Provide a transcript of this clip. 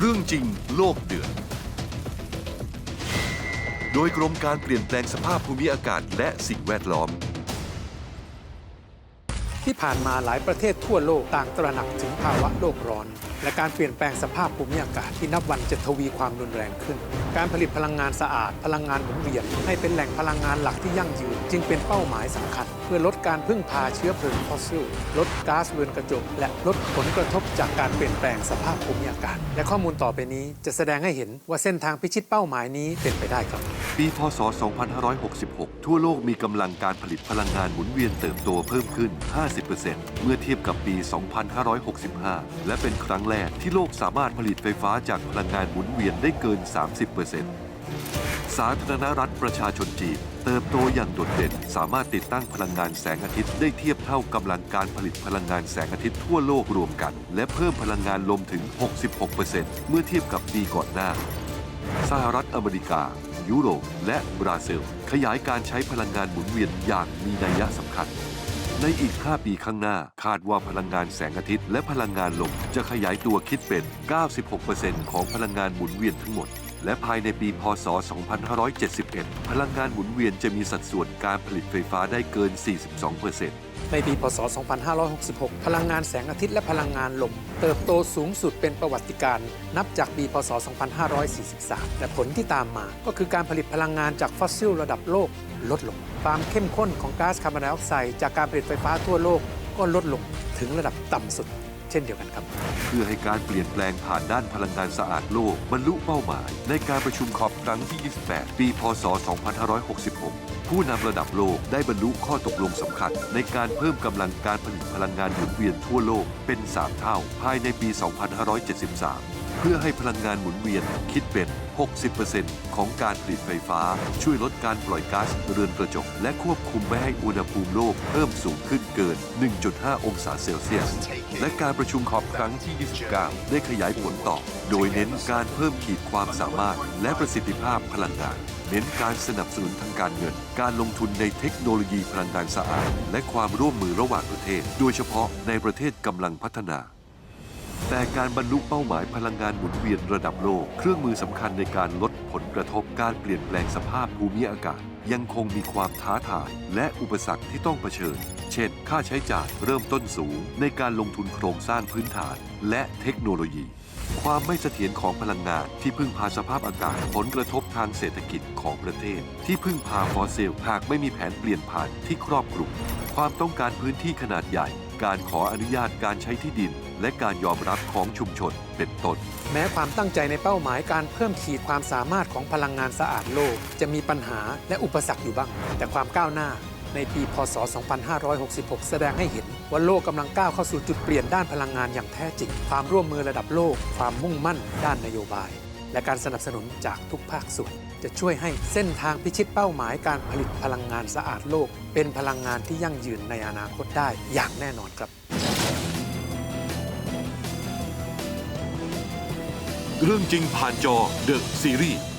เรื่องจริงโลกเดือด โดยกรมการเปลี่ยนแปลงสภาพภูมิอากาศและสิ่งแวดล้อม ที่ผ่านมาหลายประเทศทั่วโลกต่างตระหนักถึงภาวะโลกร้อน และการเปลี่ยนแปลงสภาพภูมิอากาศที่นับวันจะทวีความรุนแรงขึ้น การผลิตพลังงานสะอาด พลังงานหมุนเวียน ให้เป็นแหล่งพลังงานหลักที่ยั่งยืน จึงเป็นเป้าหมายสำคัญ เพื่อลดการพึ่งพาเชื้อเพลิงฟอสซิลลดก๊าซเรือนกระจก และลดผลกระทบจากการเปลี่ยนแปลงสภาพภูมิอากาศ และข้อมูลต่อไปนี้จะแสดงให้เห็นว่าเส้นทางพิชิตเป้าหมายนี้เป็นไปได้ครับ ปีพศ 2566 ทั่วโลกมีกำลังการผลิตพลังงานหมุนเวียนเติบโตเพิ่มขึ้น 50เมื่อเทียบกับปี 2565 และเป็นครั้งแรกที่โลกสามารถผลิตไฟฟ้าจากพลังงานหมุนเวียนได้เกิน 30%สาธารณรัฐประชาชนจีนเติบโตอย่างโดดเด่น สามารถติดตั้งพลังงานแสงอาทิตย์ได้เทียบเท่ากำลังการผลิตพลังงานแสงอาทิตย์ทั่วโลกรวมกัน และเพิ่มพลังงานลมถึง 66%เมื่อเทียบกับปีก่อนหน้า สหรัฐอเมริกา ยุโรป และบราซิล ขยายการใช้พลังงานหมุนเวียนอย่างมีนัยสำคัญ ในอีก 5 ปีข้างหน้า คาดว่าพลังงานแสงอาทิตย์และพลังงานลมจะขยายตัวคิดเป็น 96%ของพลังงานหมุนเวียนทั้งหมด และภายในปีพศ 2571 พลังงานหมุนเวียนจะมีสัดส่วนการผลิตไฟฟ้าได้เกิน 42%ในปีพศ 2566 พลังงานแสงอาทิตย์และพลังงานลม เติบโตสูงสุดเป็นประวัติการณ์นับจากปีพศ 2543 และผลที่ตามมาก็คือการผลิตพลังงานจากฟอสซิลระดับโลกลดลง ความเข้มข้นของก๊าซคาร์บอนไดออกไซด์จากการผลิตไฟฟ้าทั่วโลกก็ลดลงถึงระดับต่ำสุด เช่นเดียวกันครับ เพื่อให้การเปลี่ยนแปลงผ่านด้านพลังงานสะอาดโลกบรรลุเป้าหมาย ในการประชุมขอบครั้งที่ 28 ปี พศ 2566 ผู้นำระดับโลกได้บรรลุข้อตกลงสำคัญ ในการเพิ่มกำลังการผลิตพลังงานหมุนเวียนทั่วโลกเป็น 3 เท่า ภายในปี 2573 เพื่อให้พลังงานหมุนเวียนคิดเป็น 60%ของการผลิตไฟฟ้า ช่วยลดการปล่อยก๊าซเรือนกระจก และควบคุมไม่ให้อุณหภูมิโลกเพิ่มสูงขึ้นเกิน 1.5 องศาเซลเซียส และการประชุมขอบครั้งที่ 29 ได้ขยายผลต่อ โดยเน้นการเพิ่มขีดความสามารถ และประสิทธิภาพพลังงานเน้นการสนับสนุนทางการเงิน การลงทุนในเทคโนโลยีพลังงานสะอาด และความร่วมมือระหว่างประเทศ โดยเฉพาะในประเทศกำลังพัฒนา แต่การบรรลุเป้าหมายพลังงานหมุนเวียนระดับโลก เครื่องมือสำคัญในการลดผลกระทบการเปลี่ยนแปลงสภาพภูมิอากาศ ยังคงมีความท้าทายและอุปสรรคที่ต้องเผชิญ เช่น ค่าใช้จ่ายเริ่มต้นสูง ในการลงทุนโครงสร้างพื้นฐาน และเทคโนโลยี ความไม่เสถียรของพลังงานที่พึ่งพาสภาพอากาศ ผลกระทบทางเศรษฐกิจของประเทศ ที่พึ่งพาฟอสซิลหากไม่มีแผนเปลี่ยนผ่านที่ครอบคลุมความต้องการพื้นที่ขนาดใหญ่ การขออนุญาตการใช้ที่ดิน และการยอมรับของชุมชนเป็นต้น แม้ความตั้งใจในเป้าหมายการเพิ่มขีดความสามารถของพลังงานสะอาดโลก จะมีปัญหาและอุปสรรคอยู่บ้าง แต่ความก้าวหน้าในปี พศ 2566 แสดงให้เห็นว่าโลกกำลังก้าวเข้าสู่จุดเปลี่ยนด้านพลังงานอย่างแท้จริง ความร่วมมือระดับโลก ความมุ่งมั่นด้านนโยบาย และการสนับสนุนจากทุกภาคส่วน จะช่วยให้เส้นทางพิชิตเป้าหมายการผลิตพลังงานสะอาดโลก เป็นพลังงานที่ยั่งยืนในอนาคตได้อย่างแน่นอนครับ เรื่องจริงผ่านจอ The Series